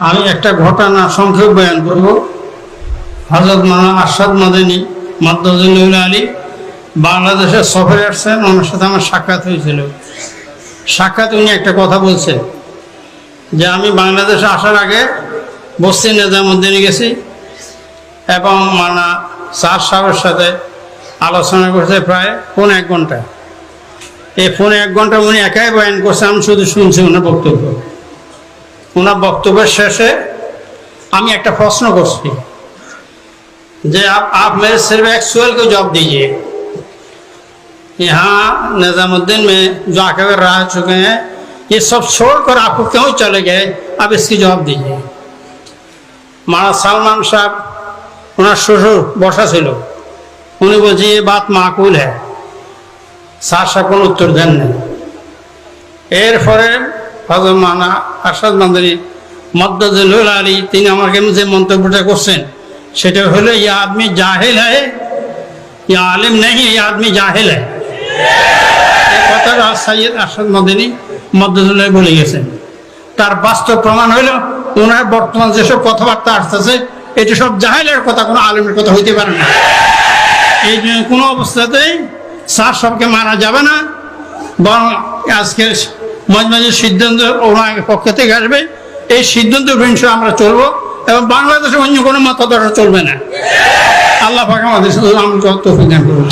আমি একটা ঘটনা সংক্ষেপ বয়ান করব। হজরত মানা আরশাদ মাদানী মাদ্দাজুল্লাহ আলী বাংলাদেশে সফরে আসছেন, ওনার সাথে আমার সাক্ষাৎ হয়েছিল। সাক্ষাৎ উনি একটা কথা বলছেন যে, আমি বাংলাদেশে আসার আগে বস্তি নিজামুদ্দিনে গেছি এবং মানা স্যার সাহেবের সাথে আলোচনা করছে প্রায় পৌনে এক ঘণ্টা। এই পৌনে এক ঘণ্টা উনি একাই বয়ান করছে আমি শুধু শুনছি ওনার বক্তব্য। ওনার বক্তব্যের শেষে আমি একটা প্রশ্ন করছি যে आप आप मेरे सिर्फ एक सवाल को जवाब दीजिए यहाँ निज़ामुद्दीन में जो आकर रह चुके हैं ये सब छोड़कर आपको क्यों चले गए अब इसकी जवाब दीजिए মারা সালমান সাহেব ওনার শ্বশুর বসা ছিল উনি বলছে এ বাত মাকুল হ্যাঁ স্যার সাহেব কোনো উত্তর দেন নাই এরপরে হজর মানা আসাদ মান্দারি মদ্দাজুল আলী, তিনি আমাকে যে মন্তব্যটা করছেন, সেটা হলো, ইয়া আদমি জাহেল হয় ইয়া আলিম নেই, ইয়া আদমি জাহেল হয় কথাটা সৈয়দ আসাদ মাদানী মদ্দাজুল বলে গেছেন। তার বাস্তব প্রমাণ হইল ওনার বর্তমান যেসব কথাবার্তা আসতেছে, এটা সব জাহেলের কথা, কোনো আলেমের কথা হইতে পারে না। এই জন্য কোনো অবস্থাতেই স্যার সবকে মারা যাবে না, বরং আজকের মাঝে মাঝে সিদ্ধান্ত ওনার পক্ষ থেকে আসবে। এই সিদ্ধান্ত হিংসা আমরা চলব এবং বাংলাদেশে অন্য কোনো মতাদর্শ চলবে না। আল্লাহ পাক আমাদের আমরা আমি তৌফিক দান করুন।